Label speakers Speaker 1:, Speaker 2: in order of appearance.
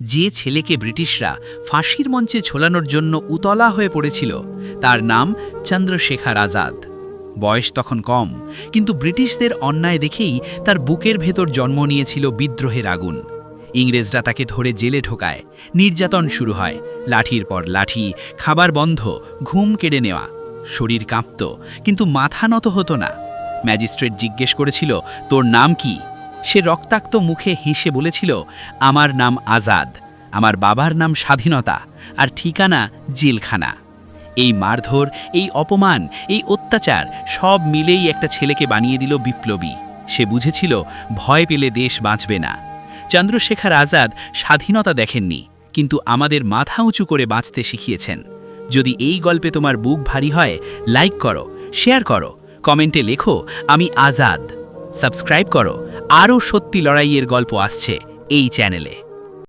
Speaker 1: যে ছেলেকে ব্রিটিশরা ফাঁসির মঞ্চে ঝোলানোর জন্য উতলা হয়ে পড়েছিল, তার নাম চন্দ্রশেখর আজাদ। বয়স তখন কম, কিন্তু ব্রিটিশদের অন্যায় দেখেই তার বুকের ভেতর জন্ম নিয়েছিল বিদ্রোহের আগুন। ইংরেজরা তাকে ধরে জেলে ঢোকায়। নির্যাতন শুরু হয়। লাঠির পর লাঠি, খাবার বন্ধ, ঘুম কেড়ে নেওয়া। শরীর কাঁপত, কিন্তু মাথা নত হতো না। ম্যাজিস্ট্রেট জিজ্ঞেস করেছিল, তোর নাম কি? সে রক্তাক্ত মুখে হেসে বলেছিল, আমার নাম আজাদ, আমার বাবার নাম স্বাধীনতা, আর ঠিকানা জেলখানা। এই মারধর, এই অপমান, এই অত্যাচার সব মিলেই একটা ছেলেকে বানিয়ে দিল বিপ্লবী। সে বুঝেছিল, ভয় পেলে দেশ বাঁচবে না। চন্দ্রশেখর আজাদ স্বাধীনতা দেখেননি, কিন্তু আমাদের মাথা উঁচু করে বাঁচতে শিখিয়েছেন। যদি এই গল্পে তোমার বুক ভারী হয় লাইক করো শেয়ার করো, কমেন্টে লেখো, আমি আজাদ। সাবস্ক্রাইব করো। আরও সত্যি লড়াইয়ের গল্প আসছে এই চ্যানেলে।